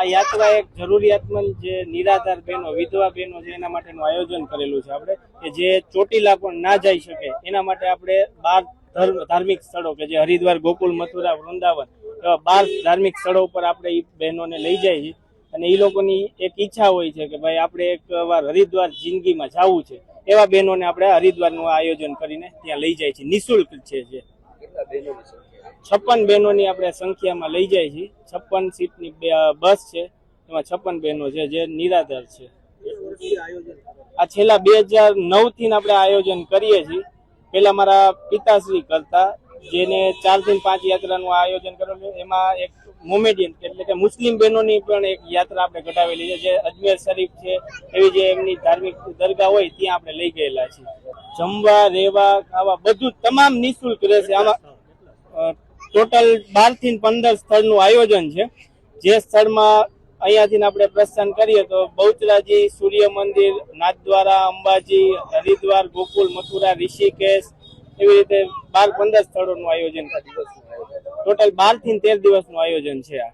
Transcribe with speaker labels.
Speaker 1: આ યાત્રા એક જરૂરિયાતમંદ જે નિરાધાર બહેનો, વિધવા બહેનો છે, એના માટેનું આયોજન કરેલું છે આપણે, કે જે ચોટીલા પણ ના જઈ શકે, એના માટે આપણે બાર ધર્મ- ધાર્મિક સ્થળો, કે જે હરિદ્વાર, ગોકુલ, મથુરા, વૃંદાવન એવા બાર ધાર્મિક સ્થળો ઉપર આપણે એ બહેનોને લઈ જાય છે. અને એ લોકોની એક ઈચ્છા હોય છે કે ભાઈ આપણે એક વાર હરિદ્વાર જિંદગીમાં જવું છે. એવા બહેનોને આપણે હરિદ્વારનું આયોજન કરીને ત્યાં લઈ જાય છે. નિઃશુલ્ક છે જે. છપ્પન બહેનોની આપણે સંખ્યામાં લઈ જાય છે છપ્પન સીટની બસ છે. એમાં છપ્પન બહેનો છે જે નિરાધાર છે. આ છેલ્લા બે હજાર નવથી આપણે આયોજન કરીએ છીએ. પહેલા મારા પિતાશ્રી કરતા જેને ચારથી પાંચ યાત્રાનું આયોજન કરેલું એમાં એક મોમેડિયન એટલે કે મુસ્લિમ બહેનોની પણ એક યાત્રા આપણે ઘટાવેલી છે જે અજમેર શરીફ છે. એવી જે એમની ધાર્મિક દરગાહ હોય ત્યાં આપણે લઈ ગયેલા છીએ. જમવા રહેવા ખાવા બધું તમામ નિઃશુલ્ક રહેશે. આમાં ટોટલ બારથી પંદર સ્થળનું આયોજન છે. જે સ્થળમાં અહીંયાથી આપણે પ્રસ્થાન કરીએ તો બહુચરાજી, સૂર્ય મંદિર, નાથદ્વારા, અંબાજી, હરિદ્વાર, ગોકુલ, મથુરા, ઋષિકેશ એવી રીતે બાર પંદર સ્થળોનું આયોજન. ટોટલ બારથી તેર દિવસનું આયોજન છે આ.